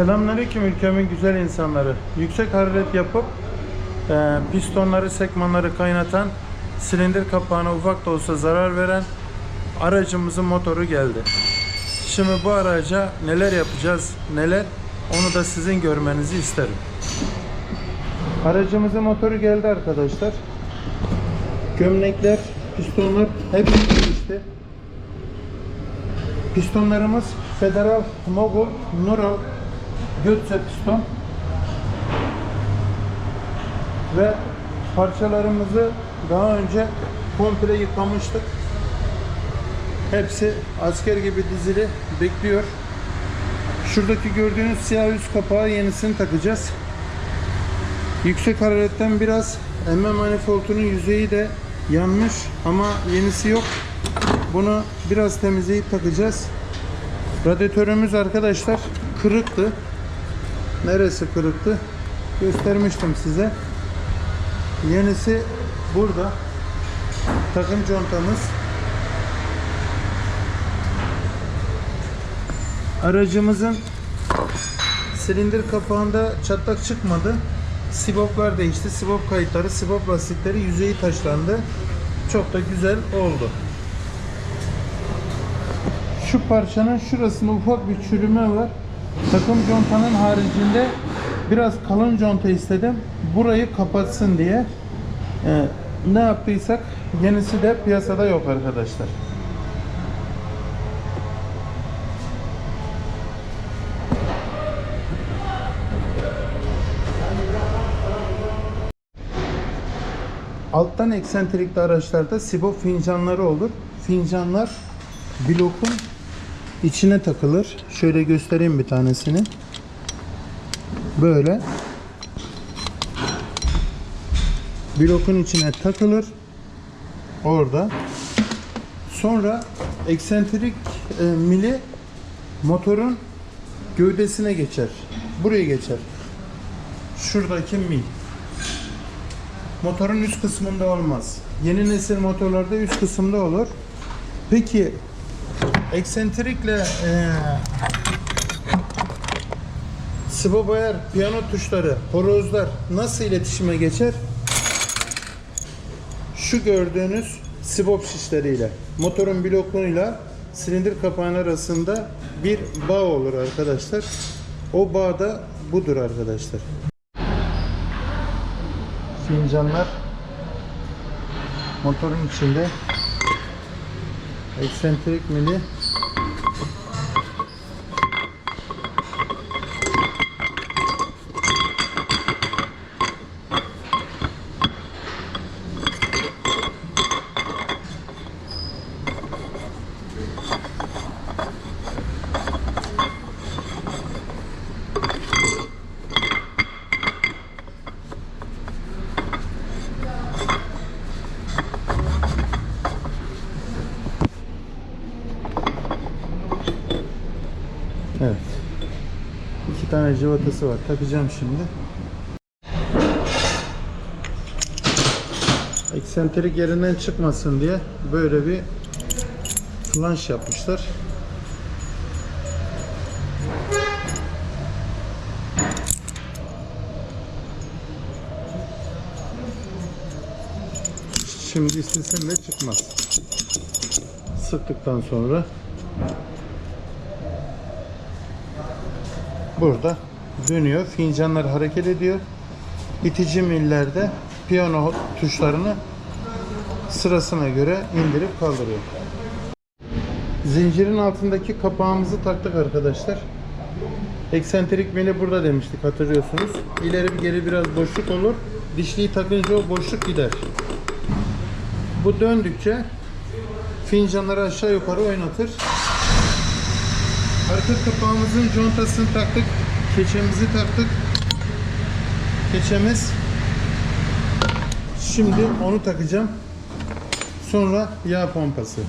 Selamünaleyküm ülkemin güzel insanları. Yüksek hararet yapıp e, pistonları, sekmanları kaynatan, silindir kapağına ufak da olsa zarar veren aracımızın motoru geldi. Şimdi bu araca neler yapacağız, neler onu da sizin görmenizi isterim. Aracımızın motoru geldi arkadaşlar. Gömlekler, pistonlar hepsi değişti. Pistonlarımız Federal Mogul Nural Götze piston ve parçalarımızı daha önce komple yıkamıştık. Hepsi asker gibi dizili bekliyor. Şuradaki gördüğünüz siyah üst kapağı yenisini takacağız. Yüksek hararetten biraz emme manifoldunun yüzeyi de yanmış ama yenisi yok. Bunu biraz temizleyip takacağız. Radyatörümüz arkadaşlar kırıktı. Neresi kırıktı? Göstermiştim size. Yenisi burada. Takım contamız. Aracımızın silindir kapağında çatlak çıkmadı. Siboplar değişti. Sibop kayıtları, sibop lastikleri yüzeyi taşlandı. Çok da güzel oldu. Şu parçanın şurasında ufak bir çürüme var. Takım contanın haricinde biraz kalın conta istedim. Burayı kapatsın diye. Ee, ne yaptıysak yenisi de piyasada yok arkadaşlar. Alttan eksentrikli araçlarda sibop fincanları olur. Fincanlar blokun içine takılır. Şöyle göstereyim bir tanesini. Böyle. Blokun içine takılır. Orada. Sonra eksentrik e, mili motorun gövdesine geçer. Buraya geçer. Şuradaki mil. Motorun üst kısmında olmaz. Yeni nesil motorlarda üst kısımda olur. Peki eksentrikle eee Spobayer, piyano tuşları, horozlar nasıl iletişime geçer? Şu gördüğünüz sibop şişleriyle, motorun blokuyla silindir kapağının arasında bir bağ olur arkadaşlar. O bağ da budur arkadaşlar. Fincanlar motorun içinde eksentrik mili tane cıvatası var. Takacağım şimdi. Eksentrik yerinden çıkmasın diye böyle bir flanş yapmışlar. Şimdi istesen de çıkmaz. Sıktıktan sonra burada dönüyor. Fincanlar hareket ediyor. İtici millerde piyano tuşlarını sırasına göre indirip kaldırıyor. Zincirin altındaki kapağımızı taktık arkadaşlar. Eksentrik mili burada demiştik hatırlıyorsunuz. İleri bir geri biraz boşluk olur. Dişliyi takınca o boşluk gider. Bu döndükçe fincanları aşağı yukarı oynatır. Arka kapağımızın contasını taktık. Keçemizi taktık. Keçemiz. Şimdi onu takacağım. Sonra yağ pompası.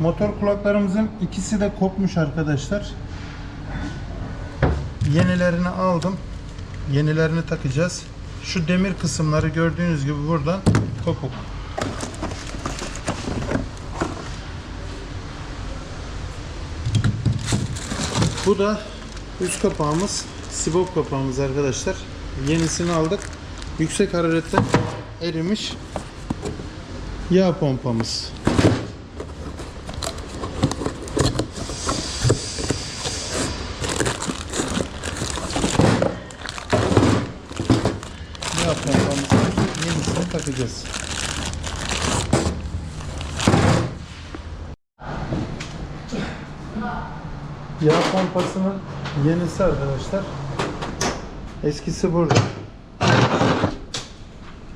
Motor kulaklarımızın ikisi de kopmuş arkadaşlar. Yenilerini aldım. Yenilerini takacağız. Şu demir kısımları gördüğünüz gibi buradan kopuk. Bu da üst kapağımız, sibop kapağımız arkadaşlar. Yenisini aldık. Yüksek hararette erimiş yağ pompamız. Yağ pompamızın yenisini takacağız. Yağ pompasının yenisi arkadaşlar. Eskisi burada.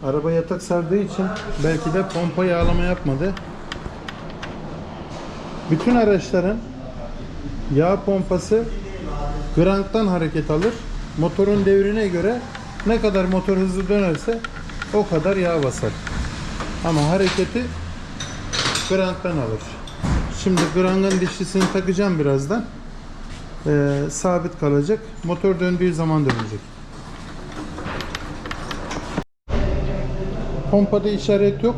Araba yatak sardığı için belki de pompa yağlama yapmadı. Bütün araçların yağ pompası granktan hareket alır. Motorun devrine göre ne kadar motor hızlı dönerse o kadar yağ basar. Ama hareketi granktan alır. Şimdi grangın dişlisini takacağım birazdan. Ee, sabit kalacak. Motor döndüğü zaman dönecek. Pompada işaret yok.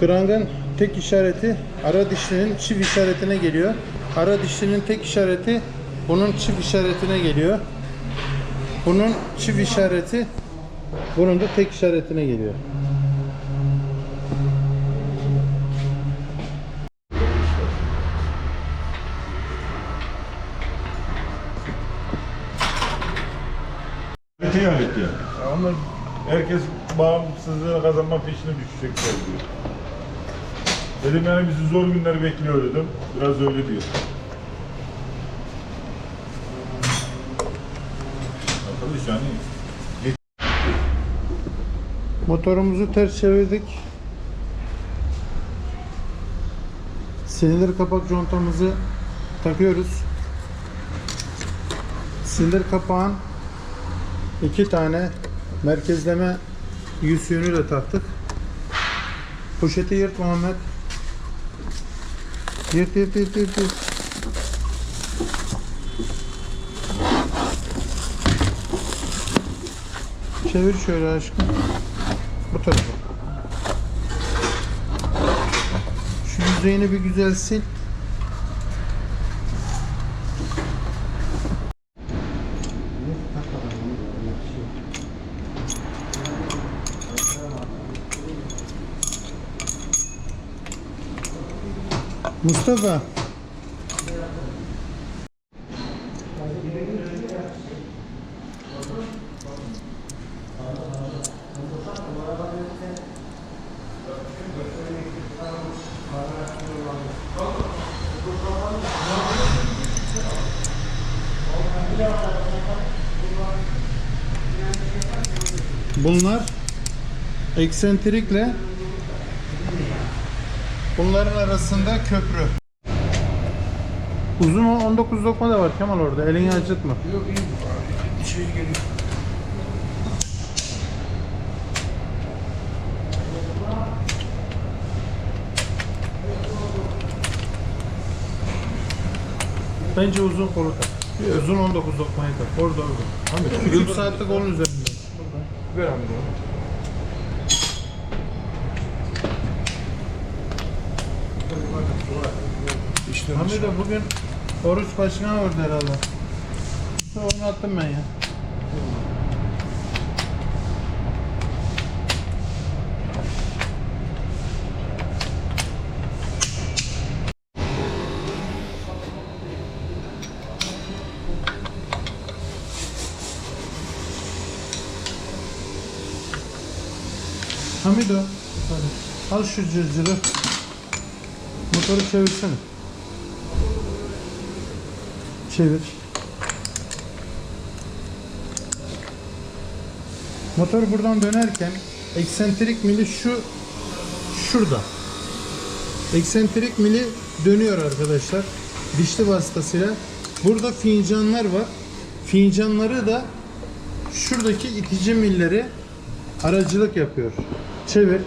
Krangın tek işareti ara dişlinin çift işaretine geliyor. Ara dişlinin tek işareti bunun çift işaretine geliyor. Bunun çift işareti bunun da tek işaretine geliyor. Öte yönet yani. Ya Onlar Herkes bağımsızlığını kazanma peşine düşecekler diyor. Dedim yani bizi zor günler bekliyor dedim. Biraz öyle diyor. Arkadaş yani Motorumuzu ters çevirdik. Silindir kapak contamızı takıyoruz. Silindir kapağın iki tane merkezleme yüzüğünü de taktık. Poşeti yırt Muhammed. Yırt yırt yırt yırt. yırt. Çevir şöyle aşkım. Bu tarafa. Şu yüzeyini bir güzel sil. Mustafa. Bunlar eksentrikle bunların arasında köprü. Uzun o 19 lokma da var Kemal orada. Elini acıtma. yok iyi. Şey geliyor. Bence uzun kolu tak. Uzun 19 lokmayı tak. Orada orada. Hamit, Küçük saatlik onun üzerinde. Ver Hamit İşte Hamid de bugün oruç başkan orada herhalde. Onu attım ben ya. Hamido, al şu cırcırı. Motoru çevirsene. Çevir. Motor buradan dönerken eksentrik mili şu şurada. Eksentrik mili dönüyor arkadaşlar. Dişli vasıtasıyla. Burada fincanlar var. Fincanları da şuradaki itici milleri aracılık yapıyor. Çevir.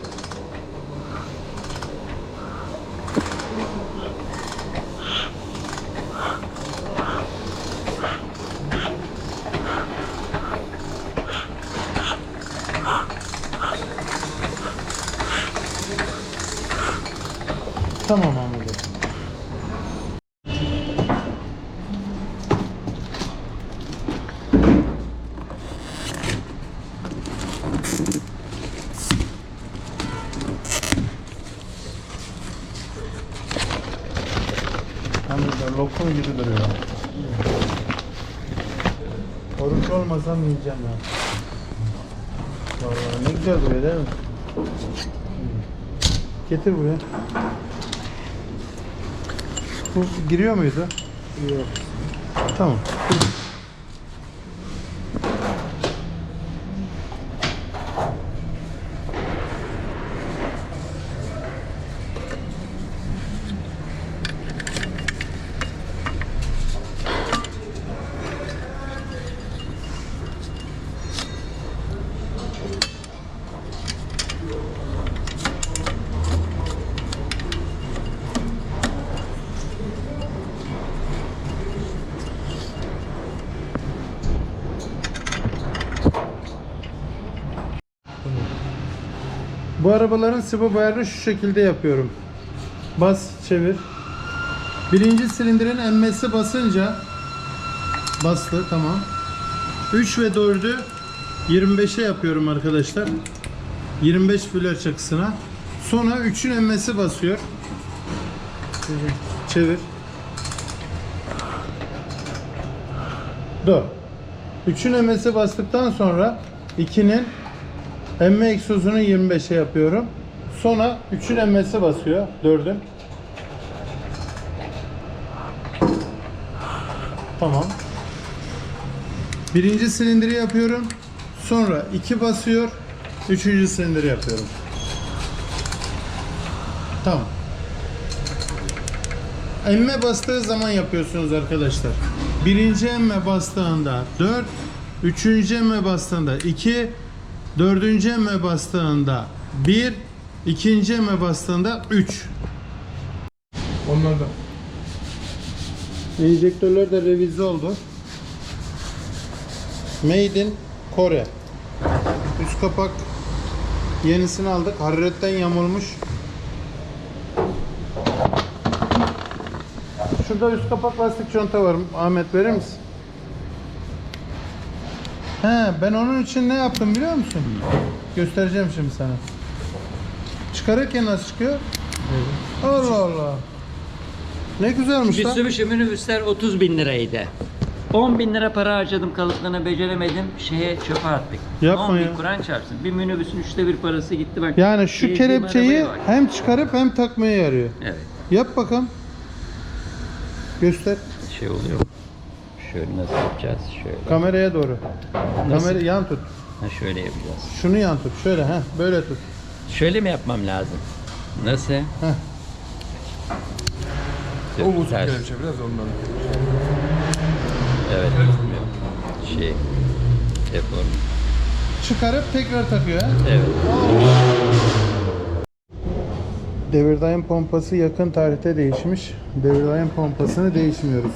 Tamam anladım. Hamburger lokum gibi duruyor. Oruç olmasam yiyeceğim ya. Vallahi ne güzel duruyor değil mi? Getir buraya. Bu giriyor muydu? Yok. Tamam. Arabaların sıvı boyarını şu şekilde yapıyorum. Bas, çevir. Birinci silindirin emmesi basınca bastı tamam. 3 ve 4'ü 25'e yapıyorum arkadaşlar. 25 füler çakısına. Sonra 3'ün emmesi basıyor. Çevir. Dur. 3'ün emmesi bastıktan sonra 2'nin Emme egzozunu 25'e yapıyorum. Sonra 3'ün emmesi basıyor. 4'ün. Tamam. Birinci silindiri yapıyorum. Sonra 2 basıyor. Üçüncü silindiri yapıyorum. Tamam. Emme bastığı zaman yapıyorsunuz arkadaşlar. Birinci emme bastığında 4, üçüncü emme bastığında 2, dördüncü emme bastığında 1, ikinci emme bastığında 3. Onlardan. Enjektörler de revize oldu. Made in Kore. Üst kapak yenisini aldık. Hararetten yamulmuş. Şurada üst kapak lastik conta var. Ahmet verir misin? He, ben onun için ne yaptım biliyor musun? Göstereceğim şimdi sana. Çıkarırken nasıl çıkıyor? Allah Allah. Ne güzelmiş lan. Mitsubishi minibüsler 30 bin liraydı. 10 bin lira para harcadım kalıplarına beceremedim. Şeye çöpe attık. Yapma 10 bin ya. Kur'an çarpsın. Bir minibüsün üçte bir parası gitti bak. Yani şu Sevdiğim kelepçeyi arabaya bak. hem çıkarıp hem takmaya yarıyor. Evet. Yap bakalım. Göster. Şey oluyor. Şöyle nasıl yapacağız? Şöyle. Kameraya doğru. Nasıl? Kamera yan tut. Ha şöyle yapacağız. Şunu yan tut. Şöyle ha, böyle tut. Şöyle mi yapmam lazım? Nasıl? Heh. O Yok, bozuk ters. kelepçe biraz ondan. Evet. bilmiyorum. Şey. Deform. Çıkarıp tekrar takıyor ha. Evet. Devirdayım pompası yakın tarihte değişmiş. Devirdayım pompasını değişmiyoruz.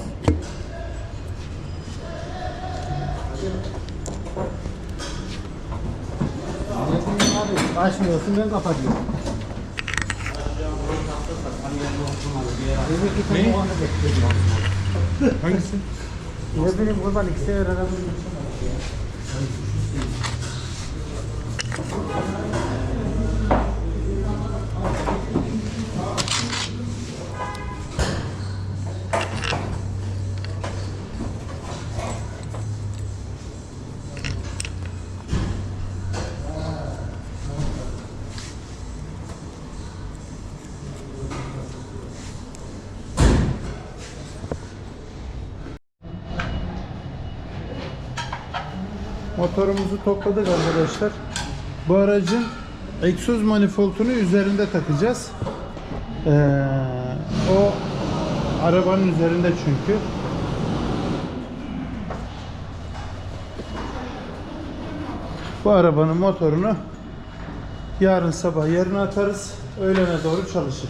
Açmıyorsun ben kapatıyorum. Hangisi? Ne bileyim kurban ikisi öğrenebilirim. Motorumuzu topladık arkadaşlar. Bu aracın egzoz manifoldunu üzerinde takacağız. Ee, o arabanın üzerinde çünkü. Bu arabanın motorunu yarın sabah yerine atarız. Öğlene doğru çalışır.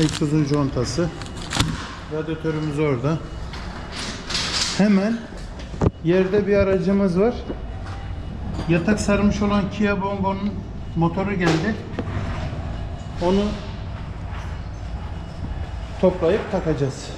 Egzozun contası. Radyatörümüz orada. Hemen yerde bir aracımız var. Yatak sarmış olan Kia Bongo'nun motoru geldi. Onu toplayıp takacağız.